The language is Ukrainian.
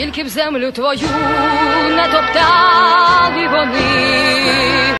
скільки б землю твою не топтали вони.